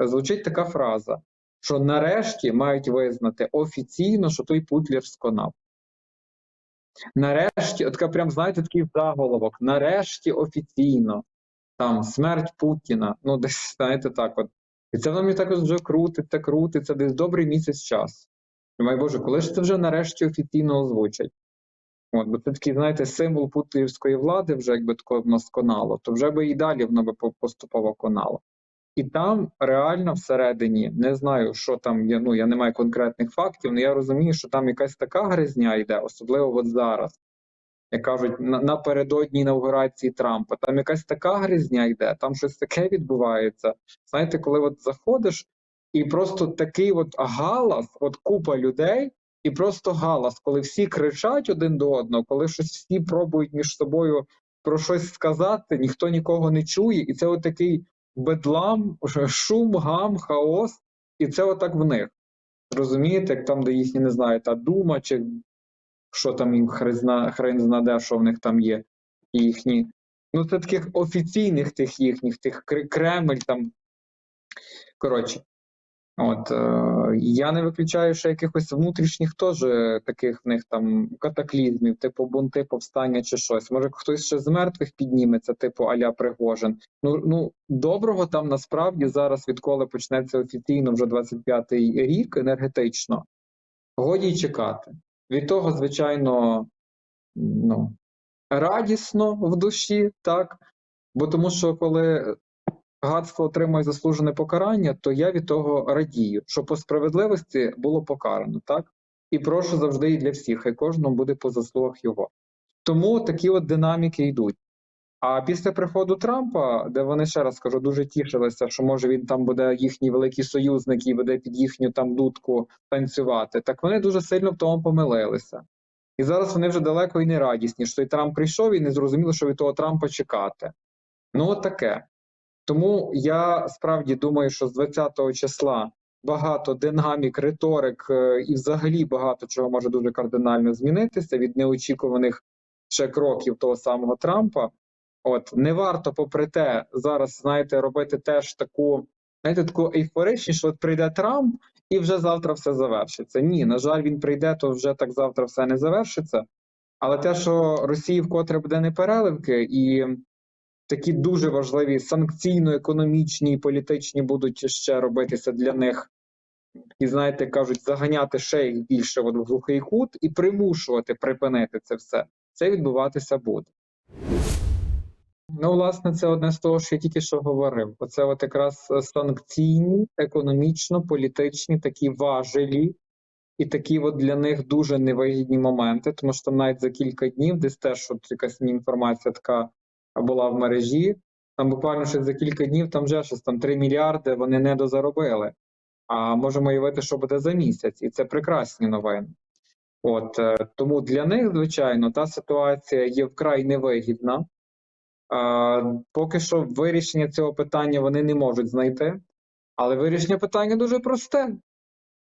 звучить така фраза, що нарешті мають визнати офіційно, що той Путлер сконав. Нарешті, от прям, знаєте, такий заголовок. Нарешті офіційно. Там смерть Путіна. Ну, десь, знаєте, так от. І це воно мені також вже крутиться, крутиться, десь добрий місяць час. Думаю, Боже, коли ж це вже нарешті офіційно озвучать? От, бо це такий, знаєте, символ путлівської влади, вже якби такого в нас то вже би і далі воно би поступово конало. І там реально всередині, не знаю, що там є. Ну я не маю конкретних фактів, але я розумію, що там якась така гризня йде, особливо от зараз. Як кажуть, на- напередодні інаугурації Трампа, там якась така гризня йде, там щось таке відбувається. Знаєте, коли от заходиш, і просто такий от галас, от купа людей, і просто галас, коли всі кричать один до одного, коли щось всі пробують між собою про щось сказати, ніхто нікого не чує, і це от такий бедлам, шум, гам, хаос, і це отак в них. Розумієте, як там, де їхні, не знаю, та дума, чи що там їм хрен знаде, що в них там є, їхні. Ну, це таких офіційних тих їхніх, тих Кремль там. Коротше, от е, я не виключаю ще якихось внутрішніх теж таких в них там катаклізмів, типу бунти, повстання чи щось. Може, хтось ще з мертвих підніметься, типу Аля Пригожин. Ну, ну доброго там насправді зараз, відколи почнеться офіційно вже 25-й рік енергетично, годі чекати. Від того, звичайно, ну, радісно в душі, так. Бо тому що коли гадство отримує заслужене покарання, то я від того радію, що по справедливості було покарано, так? І прошу завжди і для всіх, хай кожному буде по заслугах його. Тому такі от динаміки йдуть. А після приходу Трампа, де вони ще раз скажу, дуже тішилися, що може він там буде їхній великий союзник і буде під їхню там дудку танцювати, так вони дуже сильно в тому помилилися. І зараз вони вже далеко і не радісні, що той Трамп прийшов і не зрозуміло, що від того Трампа чекати. Ну, от таке. Тому я справді думаю, що з 20-го числа багато динамік, риторик е, і взагалі багато чого може дуже кардинально змінитися від неочікуваних ще кроків того самого Трампа. От не варто, попри те, зараз знаєте, робити теж таку, знаєте, таку ейфоричність, що от прийде Трамп і вже завтра все завершиться. Ні, на жаль, він прийде, то вже так завтра все не завершиться. Але те, що Росії вкотре буде непереливки, і такі дуже важливі санкційно-економічні і політичні будуть ще робитися для них. І знаєте, кажуть, заганяти ще їх більше в глухий кут і примушувати припинити це все. Це відбуватися буде. Ну, власне, це одне з того, що я тільки що говорив. Оце от якраз е, санкційні, економічно-політичні такі важелі, і такі от для них дуже невигідні моменти, тому що навіть за кілька днів, десь теж от якась інформація така була в мережі. Там буквально ще за кілька днів там вже щось там 3 мільярди вони не дозаробили. А можемо уявити, що буде за місяць, і це прекрасні новини. От е, тому для них, звичайно, та ситуація є вкрай невигідна. А, поки що вирішення цього питання вони не можуть знайти, але вирішення питання дуже просте: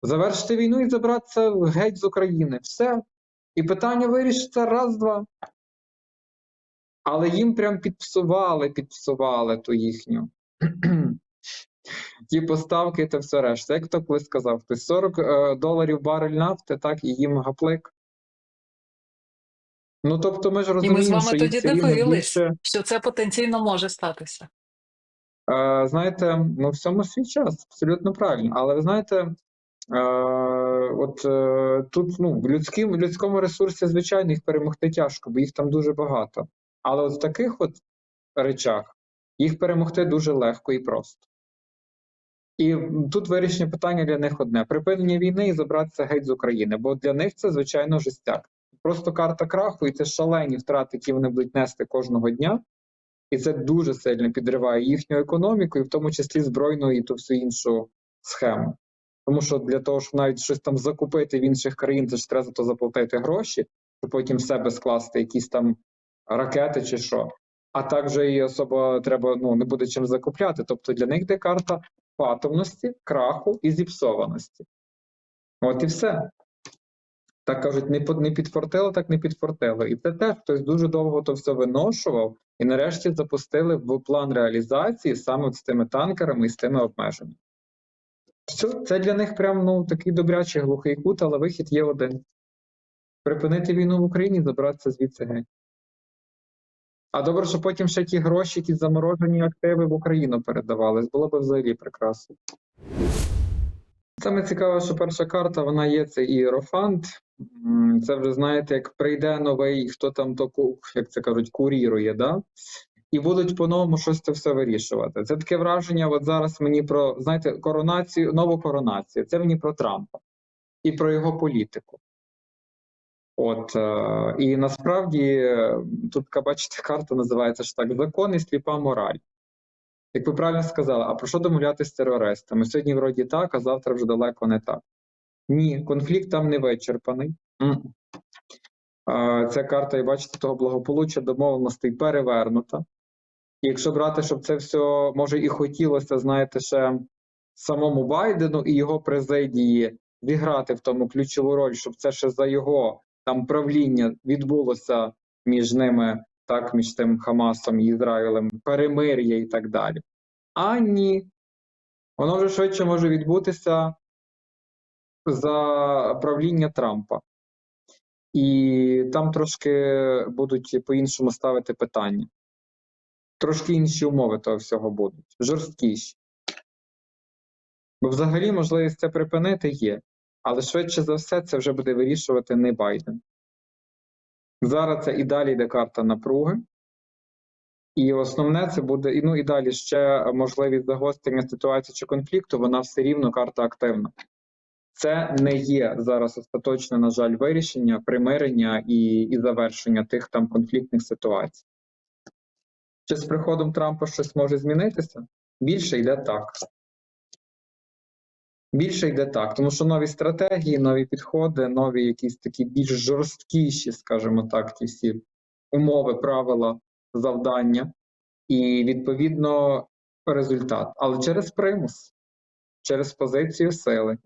завершити війну і забратися геть з України. Все. І питання вирішиться раз-два. Але їм прям підпсували, підпсували ту їхню. Ті поставки та все решта. Як хто колись сказав, хтось 40 е, доларів барель нафти, так, і їм гаплик. Ну, тобто ми ж І ми з вами тоді дивились, більше, що це потенційно може статися. е, знаєте, ну, всьому свій час, абсолютно правильно. Але ви знаєте, е, от е, тут ну, в людським, в людському ресурсі, звичайно, їх перемогти тяжко, бо їх там дуже багато. Але от в таких от речах їх перемогти дуже легко і просто. І тут вирішення питання для них одне: припинення війни і забратися геть з України, бо для них це звичайно жестяк. Просто карта краху, і це шалені втрати, які вони будуть нести кожного дня, і це дуже сильно підриває їхню економіку, і в тому числі збройну і ту всю іншу схему. Тому що для того, щоб навіть щось там закупити в інших країн, це ж треба за то заплатити гроші, щоб потім в себе скласти якісь там ракети чи що. А також і особо треба ну не буде чим закупляти. Тобто для них де карта патовності, краху і зіпсованості. От і все. Так кажуть, не, не підфортило, так не підфортило. І це теж хтось дуже довго то все виношував, і нарешті запустили в план реалізації саме з тими танкерами і з тими обмеженнями. Все, це для них прям ну, такий добрячий глухий кут, але вихід є один. Припинити війну в Україні, забратися звідси геть. А добре, що потім ще ті гроші, ті заморожені активи в Україну передавались. Було б взагалі прекрасно. Саме цікаве, що перша карта, вона є, це іерофант. Це вже знаєте, як прийде новий, хто там то, як це кажуть, курірує, да? і будуть по-новому щось це все вирішувати. Це таке враження, от зараз мені про, знаєте, коронацію, нову коронацію. Це мені про Трампа і про його політику. От, е, і насправді е, тут, така, бачите, карта називається ж так: закон і сліпа мораль. Як ви правильно сказали, а про що домовлятися з терористами? Сьогодні вроді так, а завтра вже далеко не так. Ні, конфлікт там не вичерпаний. Е, Ця карта, і бачите, того благополуччя домовленостей перевернута. І якщо брати, щоб це все може і хотілося, знаєте, ще самому Байдену і його президії зіграти в тому ключову роль, щоб це ще за його там правління відбулося між ними, так, між тим Хамасом і Ізраїлем, перемир'я і так далі. А ні. Воно вже швидше може відбутися за правління Трампа. І там трошки будуть по-іншому ставити питання. Трошки інші умови того всього будуть, жорсткіші. Бо взагалі можливість це припинити є, але швидше за все це вже буде вирішувати не Байден. Зараз це і далі йде карта напруги. І основне це буде, ну і далі ще можливість загострення ситуації чи конфлікту, вона все рівно карта активна. Це не є зараз остаточне, на жаль, вирішення, примирення і, і завершення тих там конфліктних ситуацій. Чи з приходом Трампа щось може змінитися? Більше йде так. Більше йде так, тому що нові стратегії, нові підходи, нові якісь такі більш жорсткіші, скажімо так, ті всі умови, правила, завдання, і відповідно результат. Але через примус, через позицію сили.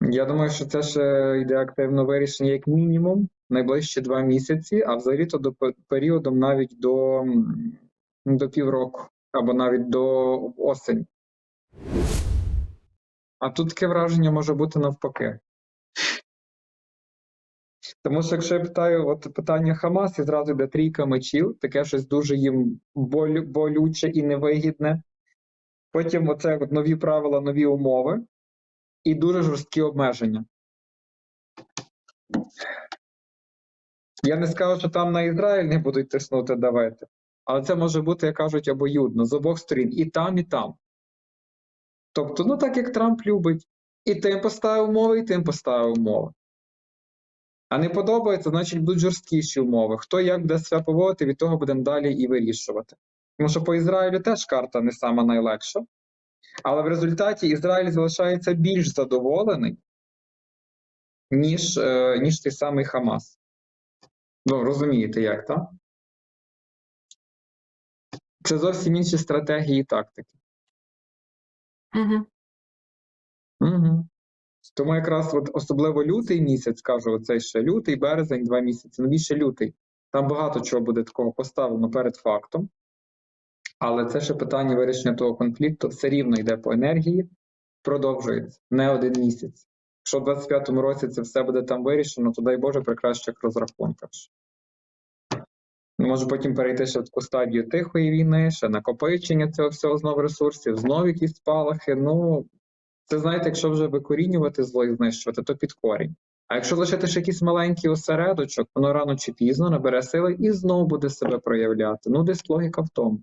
Я думаю, що це ще йде активне вирішення як мінімум найближчі два місяці, а взагалі то до пе- періодом навіть до, до півроку або навіть до осені. А тут таке враження може бути навпаки. Тому що якщо я питаю от питання Хамас, і зразу йде трійка мечів, таке щось дуже їм болю, болюче і невигідне. Потім оце от нові правила, нові умови і дуже жорсткі обмеження. Я не скажу, що там на Ізраїль не будуть тиснути давити, але це може бути, як кажуть, обоюдно з обох сторін, і там, і там. Тобто, ну так як Трамп любить, і тим поставив умови, і тим поставив умови. А не подобається, значить будуть жорсткіші умови. Хто як буде себе поводити, від того будемо далі і вирішувати. Тому що по Ізраїлю теж карта не сама найлегша. Але в результаті Ізраїль залишається більш задоволений, ніж, е, ніж той самий Хамас. Ну, розумієте, як, так? Це зовсім інші стратегії і тактики. Угу. Угу. Тому якраз от особливо лютий місяць, кажу, оцей ще лютий, березень, два місяці, ну більше лютий. Там багато чого буде такого поставлено перед фактом. Але це ще питання вирішення того конфлікту все рівно йде по енергії, продовжується не один місяць. Якщо в 25-му році це все буде там вирішено, то дай Боже при кращих розрахунках. Може потім перейти ще в таку стадію тихої війни, ще накопичення цього всього знову ресурсів, знову якісь спалахи. Ну, це знаєте, якщо вже викорінювати зло і знищувати, то під корінь. А якщо лишити ще якийсь маленький осередочок, воно рано чи пізно набере сили і знову буде себе проявляти. Ну, десь логіка в тому.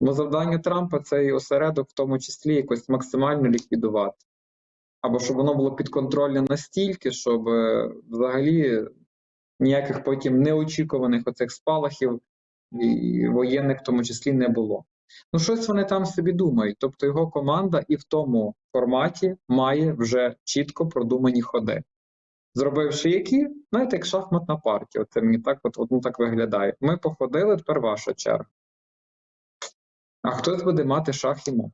Бо завдання Трампа цей осередок в тому числі якось максимально ліквідувати. Або щоб воно було підконтрольне настільки, щоб е, взагалі ніяких потім неочікуваних оцих спалахів і воєнних в тому числі не було. Ну, щось вони там собі думають. Тобто його команда і в тому форматі має вже чітко продумані ходи. Зробивши які, знаєте, як шахматна партія. Це мені так от, ну, так виглядає. Ми походили, тепер ваша черга. А хтось буде мати шах і мат.